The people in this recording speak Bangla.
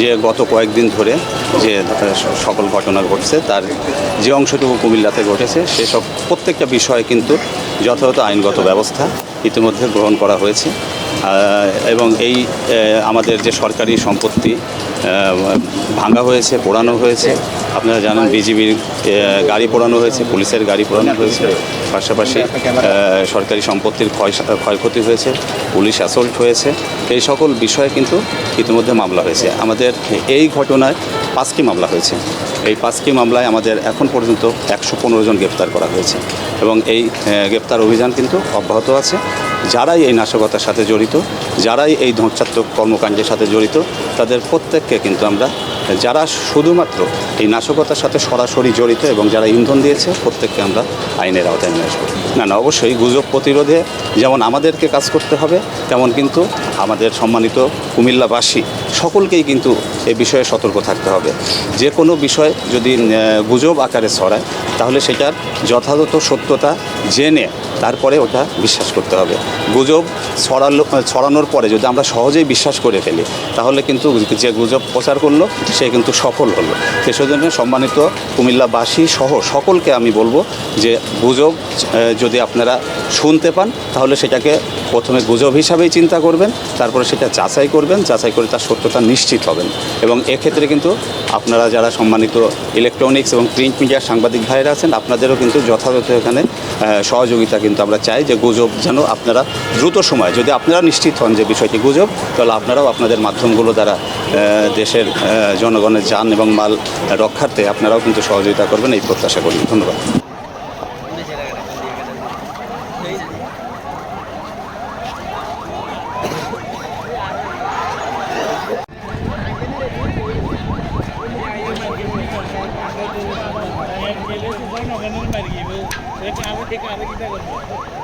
যে গত কয়েকদিন ধরে যে সকল ঘটনা ঘটছে, তার যে অংশটুকু কুমিল্লাতে ঘটেছে সেসব প্রত্যেকটা বিষয়ে কিন্তু যথাযথ আইনগত ব্যবস্থা ইতিমধ্যে গ্রহণ করা হয়েছে। এবং এই আমাদের যে সরকারি সম্পত্তি ভাঙা হয়েছে পোড়ানো হয়েছে আপনারা জানেন বিজিবির গাড়ি পোড়ানো হয়েছে, পুলিশের গাড়ি পোড়ানো হয়েছে। পাশাপাশি সরকারি সম্পত্তির ক্ষয়, ক্ষয়ক্ষতি হয়েছে, পুলিশ অ্যাসল্ট হয়েছে। এই সকল বিষয়ে কিন্তু ইতিমধ্যে মামলা হয়েছে। আমাদের এই ঘটনায় পাঁচটি মামলা হয়েছে। এই পাঁচটি মামলায় আমাদের এখন পর্যন্ত একশো পনেরো জন গ্রেপ্তার করা হয়েছে এবং এই গ্রেপ্তার অভিযান কিন্তু অব্যাহত আছে। যারাই এই নাশকতার সাথে জড়িত, যারাই এই ধ্বংসাত্মক কর্মকাণ্ডের সাথে জড়িত, তাদের প্রত্যেককে কিন্তু আমরা যারা শুধুমাত্র এই নাশকতার সাথে সরাসরি জড়িত এবং যারা ইন্ধন দিয়েছে, প্রত্যেককে আমরা আইনের আওতায় নিয়ে আসব। না না, অবশ্যই গুজব প্রতিরোধে যেমন আমাদেরকে কাজ করতে হবে, তেমন কিন্তু আমাদের সম্মানিত কুমিল্লাবাসী সকলকেই কিন্তু এ বিষয়ে সতর্ক থাকতে হবে। যে কোনো বিষয় যদি গুজব আকারে ছড়ায়, তাহলে সেটার যথাযথ সত্যতা জেনে তারপরে ওটা বিশ্বাস করতে হবে। গুজব ছড়ালো, ছড়ানোর পরে যদি আমরা সহজেই বিশ্বাস করে ফেলি, তাহলে কিন্তু যে গুজব প্রচার করল সে কিন্তু সফল হলো। সেজন্য সম্মানিত কুমিল্লাবাসী সহ সকলকে আমি বলব যে গুজব যদি আপনারা শুনতে পান, তাহলে সেটাকে প্রথমে গুজব হিসাবেই চিন্তা করবেন, তারপরে সেটা যাচাই করবেন, যাচাই করে তার সত্যতা নিশ্চিত হবেন। এবং এক্ষেত্রে কিন্তু আপনারা যারা সম্মানিত ইলেকট্রনিক্স এবং প্রিন্ট মিডিয়ার সাংবাদিক ভাইরা আছেন, আপনাদেরও কিন্তু যথাযথ এখানে সহযোগিতা কিন্তু আমরা চাই যে গুজব যেন আপনারা দ্রুত সময়, যদি আপনারা নিশ্চিত হন যে বিষয়টি গুজব, তাহলে আপনারাও আপনাদের মাধ্যমগুলো দ্বারা দেশের জনগণের যান এবং মাল রক্ষার্থে আপনারাও কিন্তু সহযোগিতা করবেন, এই প্রত্যাশা করি। ধন্যবাদ। पाहिजे सगळं नव्यानं पाहिजे एक आम्ही ते काम किती करतो